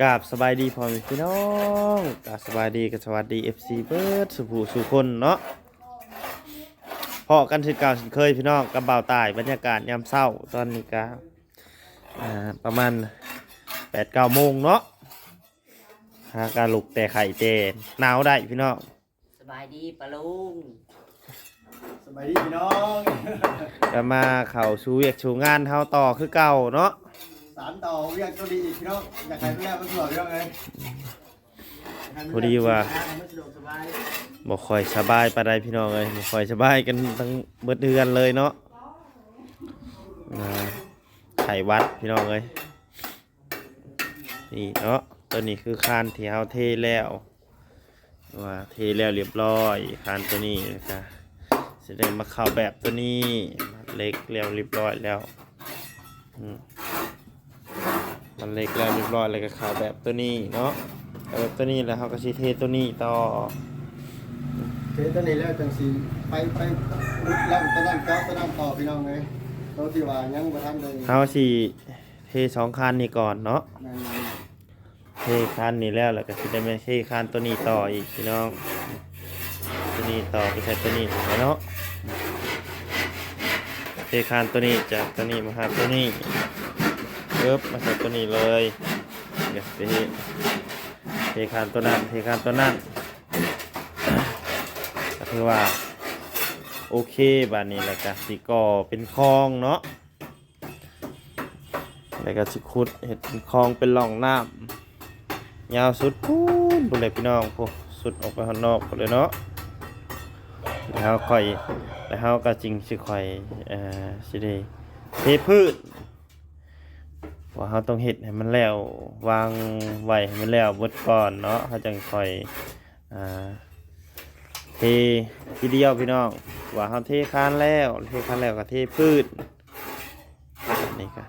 กราบสบายดีพ่อแม่พี่น้องกราบสบายดีกับสวัสดี FC เบิร์ดสุภูสุคนเนาะพอกันสิเก่าสิเคยพี่น้องกับบ่าวตายบรรยากาศยามเช้าตอนนี้ก็อ่าประมาณ8 9โมงเนาะหาการลุกแต่ไข่เตนหนาวได้พี่น้องสบายดีปะลุงสบายดีพี่น้องก็มาเข่าชูเวียกชูงานเฮาต่อคือเก่าเนาะ สารต่อเรียกตัวดีอีกพี่น้องอยากใครเป็นแรกเป็นหล่อเรื่องเลยพอดีว่าไม่สะดวกสบายบ่ค่อยสบายปานใดพี่น้องเอ้ยบ่ค่อยสบายกันทั้งเบิดเดือนเลยเนาะอ่าไข้หวัดพี่น้องเอ้ยนี่เนาะตัวนี้คือคานที่เฮาเทแล้วว่าเทแล้วเรียบร้อยคานตัวนี้นะคะสิได้มาเข้าแบบตัวนี้เล็กแล้วเรียบร้อยแล้วอืม มันเล็กแล้วเรียบร้อยแล้วก็เข้าแบบตัวนี้เนาะเอาแบบตัวนี้แล้วเฮาก็สิเทตัวนี้ต่อเทตัวนี้แล้วจังสีไปไปรุดล่ำตัวนั้นเก้าตัวนั้นต่อพี่น้องเลยตัวที่ว่ายังบ่ทันเลยเฮาสิเทสองคันนี้ก่อนเนาะนั่นเทคันนี้แล้วแล้วก็สิได้มาเทคันตัวนี้ต่ออีกพี่น้อง ตัวนี้ต่อไปใช้ตัวนี้เนาะเทคันตัวนี้จากตัวนี้มาหาตัวนี้ เอิบมาใส่ตัวนี้เลยเดี๋ยวไปเทคันตัวนั้นเทคันตัวนั้นก็คือว่า โอเคบานนี้แหล้วก็สิก่อเป็นคลองเนาะแล้วก็สิขุดเห็ดเป็นคลองเป็นร่องน้ำยาวสุดพูนพุ่นเลยพี่น้องพวกสุดออกไปข้างนอกเลยเนาะแล้วค่อยแล้วก็จริงสิค่อยเอ่อสิได้เทพืช ว่าเฮาต้องเฮ็ดให้มันแล้ววางไว้ให้มันแล้วเบิดก่อนเนาะเฮาจังค่อยอ่าเททีเดียวพี่น้องว่าเฮาเทคานแล้วเทคานแล้วก็เทพืชนี่ก็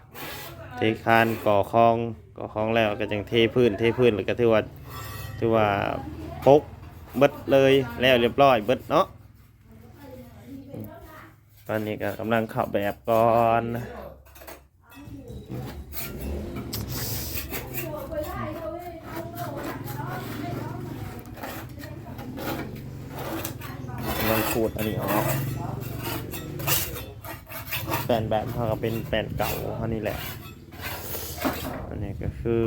เทคานก่อคลองก่อคลองแล้วก็จังเทพื้นเทพื้นแล้วก็ถือว่าถือว่าปกเบิดเลยแล้วเรียบร้อยเบิดเนาะตอนนี้ก็กำลังเข้าแบบก่อน กำลังขูดอันนี้ออกแผ่นแบบเขาก็เป็นแผ่นเก่าเขานี่แหละ อันนี้ก็คือ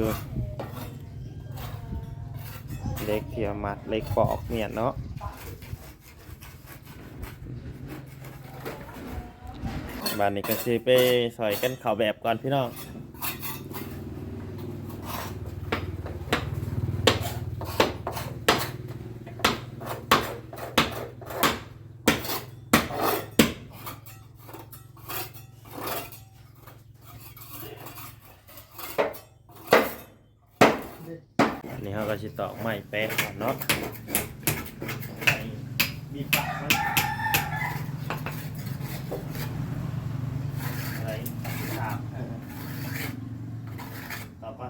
เล็กเทียมัดเล็กปอกเมียเนาะบ้านนี้ก็สิไปสอยกันเข่าวแบบก่อนพี่น้อง นี่เขาก็สิตอกไม้แปะก่อนเนาะมีปากมั้ยอะไรสามต่อปะ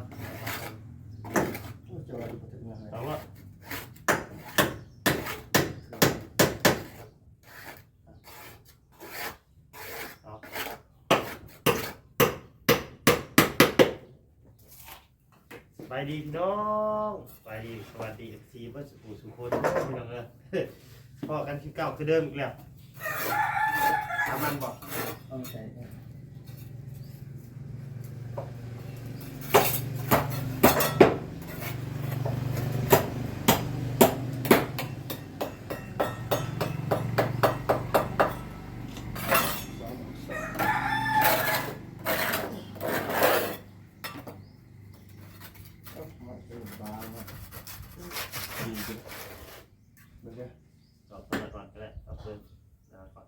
โอ้เจ้าดูถึงยังไง ต่อว่าเอา ไปดีพี่น้องไปดีสวัสดีเอฟซีบ้านสุขุสุขคนพี่น้องเออพอกันคือเก่าคือเดิมอีกแล้วทำมันบอก ต้องใช้ ตอบเพิ่มก่อนก็ได้ตอบเพิ่มนะก่อน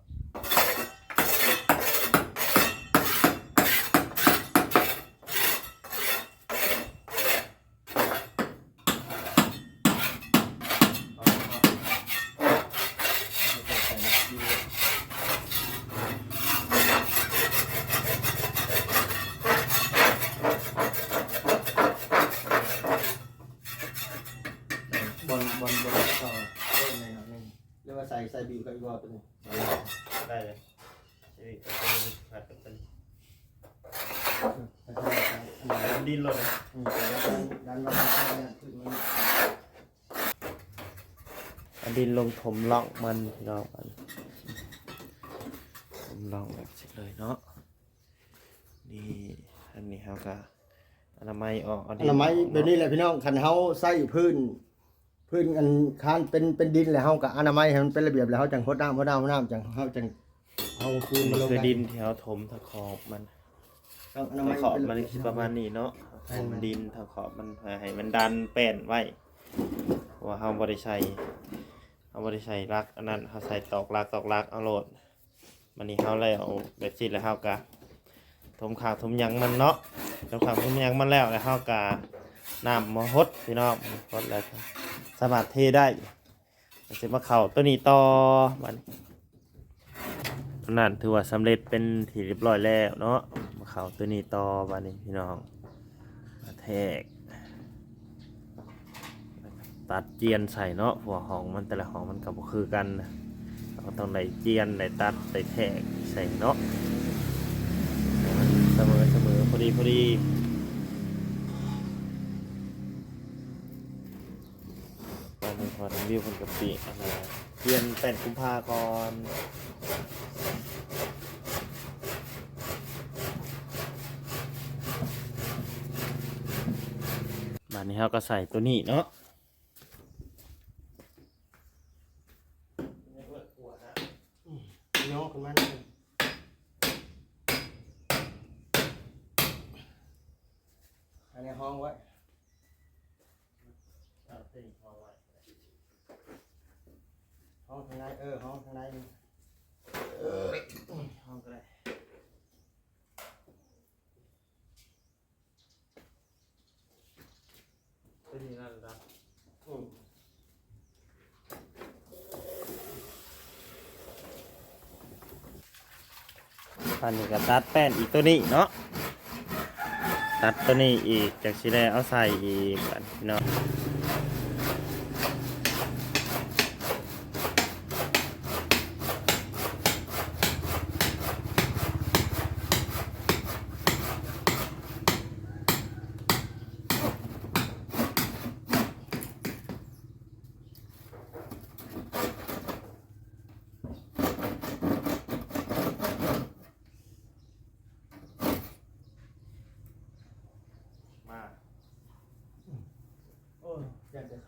เอาเอา บอลบอลบอลต่อเล่นในหน่อยนึงเรียกว่าใส่ใส่บีบกับอีกรอบตัวนึง ได้เลยเอ้ยเอาไปผั ดกับเป็นอันดินเลยอืมดันดันมาทางเนี่ยขึ้นมันเอาดินลงถมร่องมันพี่น้องมันถมร่องแบบนี้เลยเนาะนี่อันนี้เขาก็อนามัยออกเาอดินามัยแบบนี้แหละพี่น้องคันเฮาใส่พื้น พื้นอันคานเป็นเป็นดินแล้วเฮาก็อนามัยให้มันเป็นระเบียบแล้วเฮาจังพดน้ำพดน้ำพดน้ำจังเฮาจังเอาปูนมาลงคือได้ดินที่เขาถมทางขอบมัน ต้องอนาทางขอบมันคือประมาณนี้เนาะให้มันดินทางขอบมันให้มันดันแป้นไว้เพราะว่าเขาบริใช้เขาบริใช้รักอันนั้นเขาใส่ตอกรักตอกรักเอาโหลดมันนี่เขาเลยเอาแบบจิแล้วเขากะทมขาวทมหยังมันเนาะทมขาวทมหยังมันแล้วแล้วเขากะน้ำมาฮดพี่น้องฮดแล้วก็สามารถเทได้มันจมาเข่าตัวนี้ต่อมัน นั่นถือว่าสำเร็จเป็นที่เรียบร้อยแล้วเนาะมาเขาตัวนี้ต่อบันนี้พี่น้องมาแทกตัดเจียนใส่เนาะหัวหองมันแต่ละหองมันกับคือกันนะเราต้องได้เจียนได้ตัดได้แทกใส่เนาะเสมอเสมอพอดีพอดีตอนนี้พอทำวิวคนกับปีอันนะเจียนแต่นกุมภาก่อน บ้านนี้เราก็ใส่ตัวนี้เนาะน้องขึ้นมาอันนี้ห้องไว้ห้องทางในเออห้องทางในห้องก็ได้ตัวนี้นั่นละ อืม อันนี้ก็ตัดแป้นอีกตัวนี้เนาะตัดตัวนี้อีกจากชิแลเอาใส่อีกอันเนาะ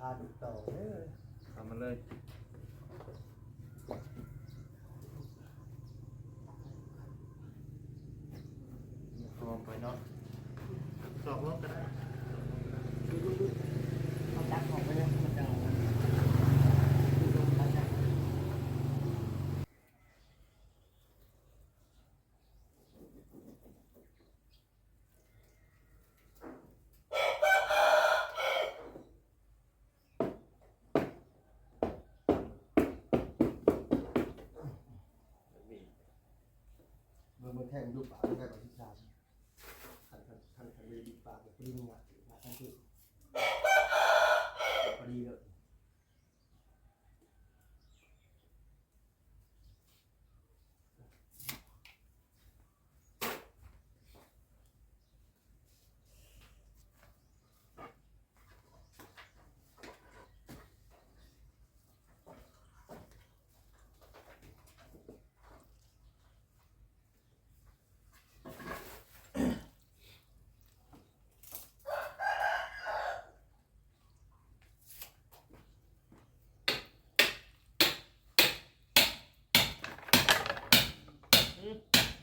าดอีกต่อเด้อทำมันเลยรวมไปเนาะสองรอบก็ได้ เอาตักออกไปเลยมันจะเอา เมื่อเมื่อแท่งดูปากได้แบบที่สามขันขันขันขันเลยดีปากแบบพอดีมึงอะมาทั้งที่พอดีเลย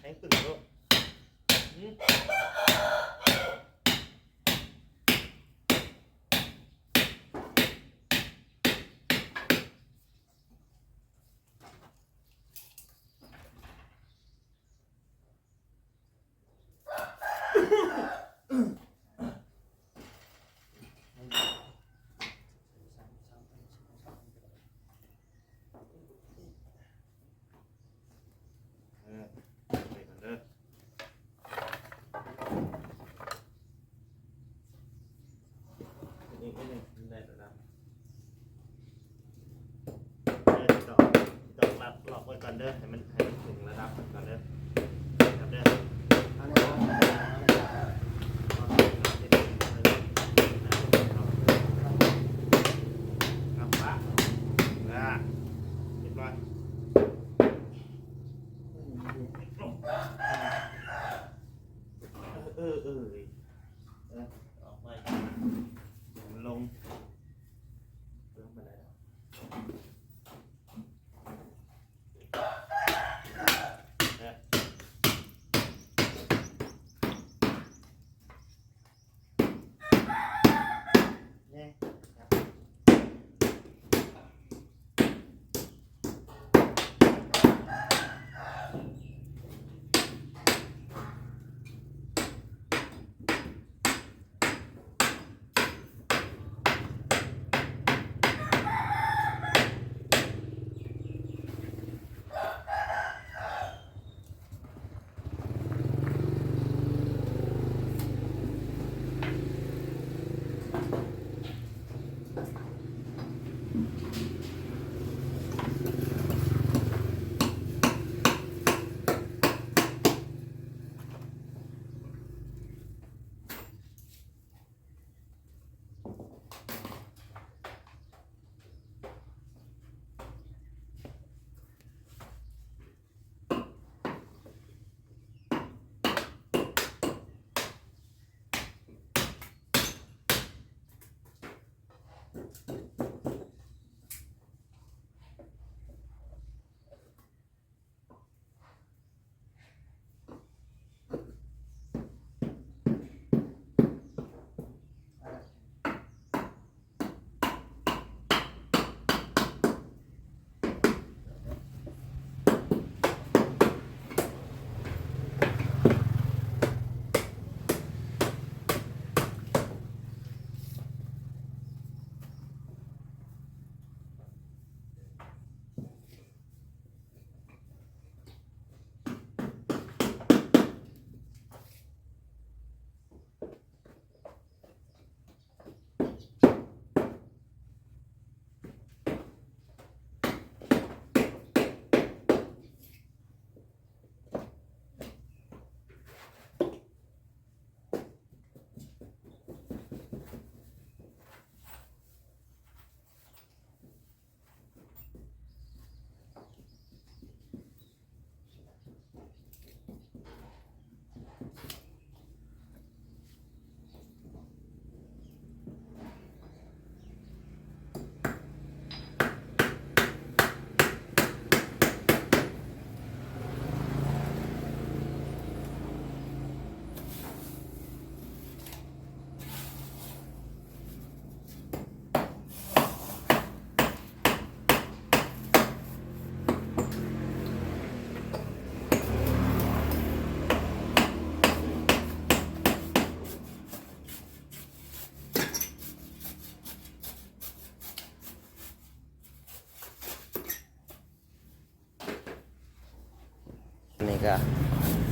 แทงตึงลูกอืมเออไปก่อนเด้อนี่ไม่หนึ่งได้แล้วนะเด้อดอกดอกรับหลอกไว้ก่อน เด้อให้มันให้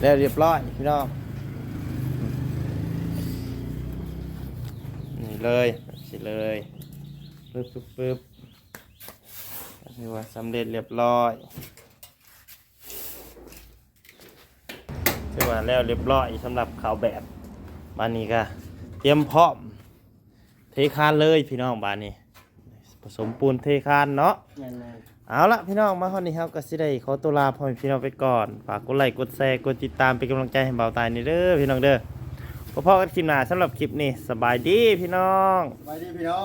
แล้วเรียบร้อยพี่น้องนี่เลยสิเลยปึ๊บปึ๊บปึ๊บก็ถือว่าสำเร็จเรียบร้อยถือว่าแล้วเรียบร้อยสำหรับข่าวแบบบ้านนี้ก็เตรียมพร้อมเทคานเลยพี่น้องบ้านนี้ผสมปูนเทคานเนาะ เอาละพี่น้องมาฮอดนี้ครับก็สิได้ขอตัวลาพ่อแม่พี่น้องไปก่อนฝากกดไลค์กดแชร์กดติดตามเป็นกำลังใจให้เบาตายนี่เด้อพี่น้องเด้อพบกันคลิปหน้าสำหรับคลิปนี้สบายดีพี่น้องๆไปดีพี่น้อ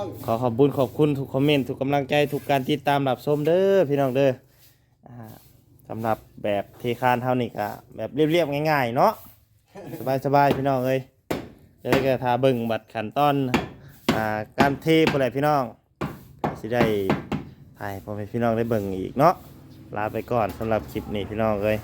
งขอขอบคุณขอบคุณทุกคอมเมนต์ทุกกำลังใจทุกการติดตามรับชมเด้อพี่น้องเด้ออ่าสำหรับแบบเทคานเท่านี้ก็แบบเรียบๆง่ายๆเนาะสบายๆพี่น้องเอ้ยจะได้กระทาเบิ่งบัตรขั้นตอนอ่าการเทพอะไรพี่น้องสิได้ ถ่ายพ่อแม่พี่น้องได้เบิ่งอีกเนาะลาไปก่อนสำหรับคลิปนี้พี่น้องเลย